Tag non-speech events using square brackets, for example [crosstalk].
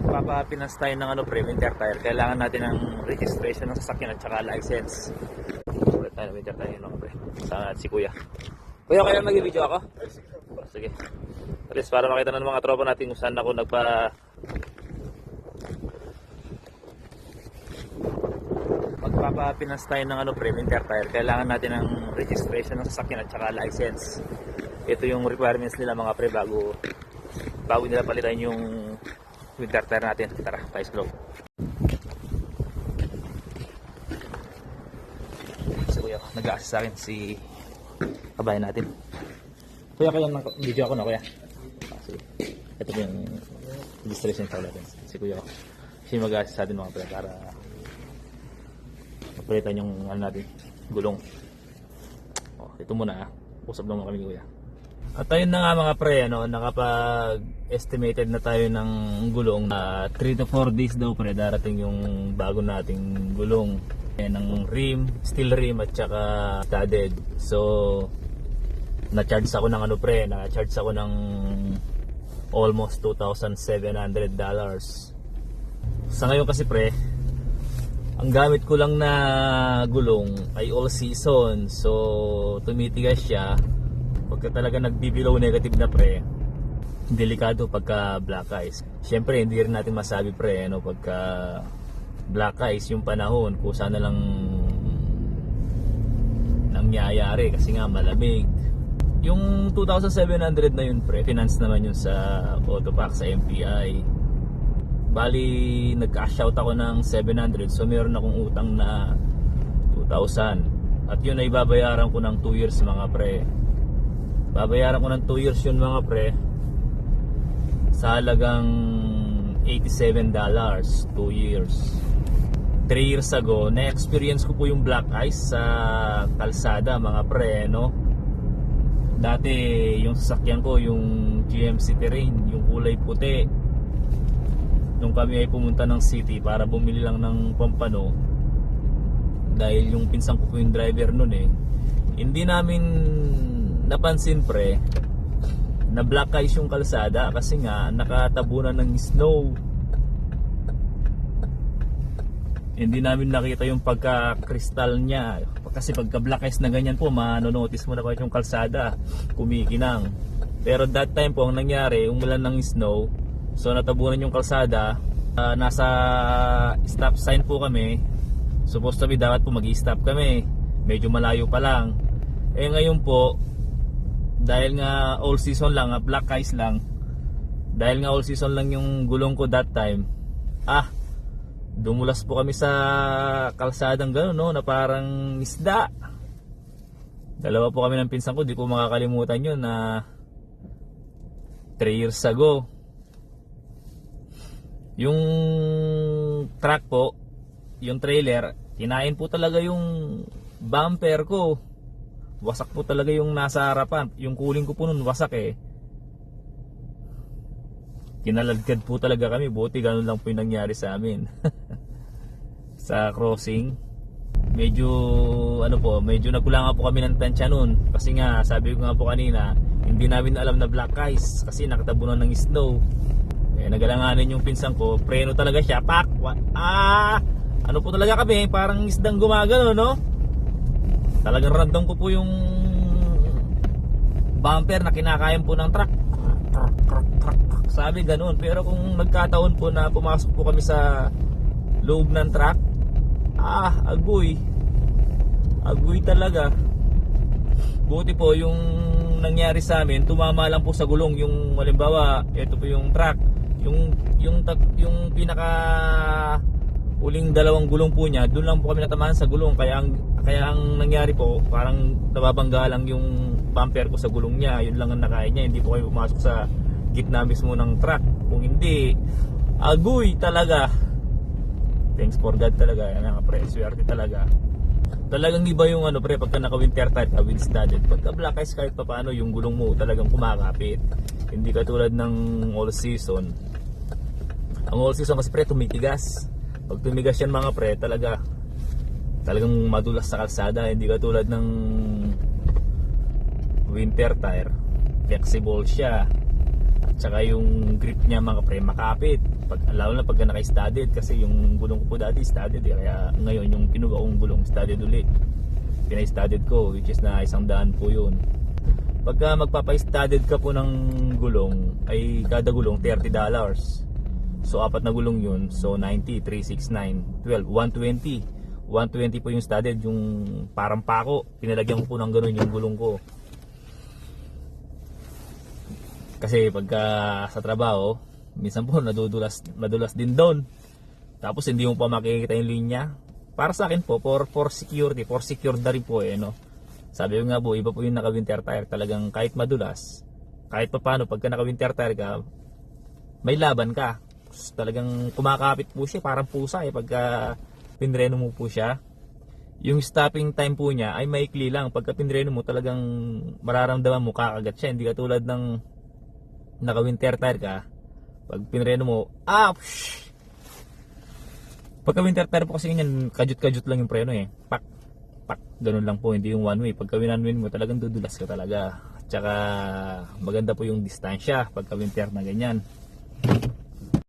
magpapapinas tayo ng ano, pre, winter tire, kailangan natin ng registration ng sasakyan at saka license. Ulit tayo ng winter tire yun, pre. Sa si Kuya. Kuya, kaya mag-video ako? Sige. At para makita ng mga tropa natin kung saan ako nagpa... Magpapapinas tayo ng ano, pre, winter tire, kailangan natin ng registration ng sasakyan at saka license. Ito yung requirements nila mga pre bago bago nila palitan yung winter tire natin. Tara, tayo slow. Si Kuya, nag-assist sa akin si kabayan natin. Kuya, kaya nang video ako na kuya. Ah, sige. Ito po yung registration tawag natin. Si Kuya. Siya mag-assist sa atin mga pre para mapalitan yung ano natin, gulong. Oh, ito muna ah. Usap lang kami kuya. At ayun na nga mga pre, ano, nakapag-estimated na tayo ng gulong na 3 to 4 days daw pre, darating yung bago nating gulong. Eh, ng rim, steel rim at saka studded. So, na-charge ako ng ano pre, na-charge ako ng almost $2,700 dollars. Sa ngayon kasi pre, ang gamit ko lang na gulong ay all season. So, tumitigas siya. Pagka talaga nagbibilow negative na pre, delikado pagka black ice. Siyempre, hindi rin natin masabi pre, ano, pagka black ice yung panahon, kung sana lang nangyayari kasi nga malamig. Yung 2,700 na yun pre, finance naman yun sa Autopack sa MPI. Bali, nag-cash out ako ng 700 so meron akong utang na 2,000. At yun ay babayaran ko ng 2 years mga pre. Babayaran ko ng 2 years yun mga pre sa halagang $87 2 years. 3 years ago, na-experience ko po yung black ice sa kalsada mga pre, no? Dati yung sasakyan ko, yung GMC Terrain, yung kulay puti. Nung kami ay pumunta ng city para bumili lang ng pampano, dahil yung pinsan ko po yung driver nun eh, hindi namin napansin pre, na black ice yung kalsada kasi nga nakatabunan ng snow. Hindi namin nakita yung pagka-kristal niya. Kasi pagka black ice na ganyan po, manonotice mo na kahit yung kalsada, kumikinang. Pero that time po, ang nangyari, umulan ng snow, so natabunan yung kalsada, Ah, nasa stop sign po kami, supposed to be dapat po mag stop kami, medyo malayo pa lang. Eh ngayon po, dahil nga all season lang, ah, black ice lang, dahil nga all season lang yung gulong ko that time, ah, dumulas po kami sa kalsadang gano'n, no, na parang isda. Dalawa po kami ng pinsan ko, di ko makakalimutan yun na 3 years ago. Yung truck po, yung trailer, kinain po talaga yung bumper ko. Wasak po talaga yung nasa harapan. Yung cooling ko po nun wasak eh. Kinaladkad po talaga kami. Buti ganun lang po yung nangyari sa amin. [laughs] sa crossing. Medyo ano po, medyo nagkulangan po kami ng tansya nun. Kasi nga, sabi ko nga po kanina, hindi namin alam na black ice kasi nakatabunan ng snow. Eh, nagalanganin yung pinsan ko, preno talaga siya, pak! Ah! Ano po talaga kami, parang isdang gumagano, no? Talagang random ko po yung bumper na kinakain po ng truck. Sabi ganun. Pero kung nagkataon po na pumasok po kami sa loob ng truck, ah, agoy. Agoy talaga. Buti po yung nangyari sa amin, tumama lang po sa gulong yung halimbawa, ito po yung truck, yung yung yung pinaka uling dalawang gulong po niya, doon lang po kami natamaan sa gulong kaya ang kaya ang nangyari po, parang nababangga lang yung bumper ko sa gulong niya, yun lang ang nakain niya, hindi po kami pumasok sa gitna mismo ng truck. Kung hindi, agoy talaga. Thanks for God talaga, yan nga pre, swerte talaga. Talagang iba yung ano pre pagka naka winter tire ka with studded. Pagka black ice kahit pa paano yung gulong mo talagang kumakapit. Hindi katulad ng all season. Ang all season kasi pre tumitigas. Pag tumigas yan mga pre talaga talagang madulas sa kalsada. Hindi katulad ng winter tire. Flexible siya. At saka yung grip niya mga pre makapit. pag, lalo na pagka naka-studded kasi yung gulong ko po dati studded eh, kaya ngayon yung kinuha kong gulong studded uli pinay-studded ko which is na isang daan po yun pagka magpapa-studded ka po ng gulong ay kada gulong 30 dollars so apat na gulong yun. So 90, 369, 12, 120 120 po yung studded yung parang pako. Pinalagyan ko po ng ganun yung gulong ko. Kasi pagka sa trabaho minsan po nadudulas madulas din doon. Tapos hindi mo pa makikita yung linya. Para sa akin po for for security for secure na rin po eh no? Sabi ko nga po iba po yung naka winter tire. Talagang kahit madulas kahit pa paano pagka naka winter tire ka may laban ka talagang kumakapit po siya parang pusa eh pagka pinreno mo po siya. Yung stopping time po niya ay maikli lang. Pagka pinreno mo talagang mararamdaman mo kakagat siya. Hindi katulad ng naka winter tire ka pag pinreno mo ah psh! pagka winter tire po kasi ganyan kajut-kajut lang yung preno eh. Pak pak ganun lang po. Hindi yung one way pagka one mo talagang dudulas ka talaga. At saka maganda po yung distansya pagka winter na ganyan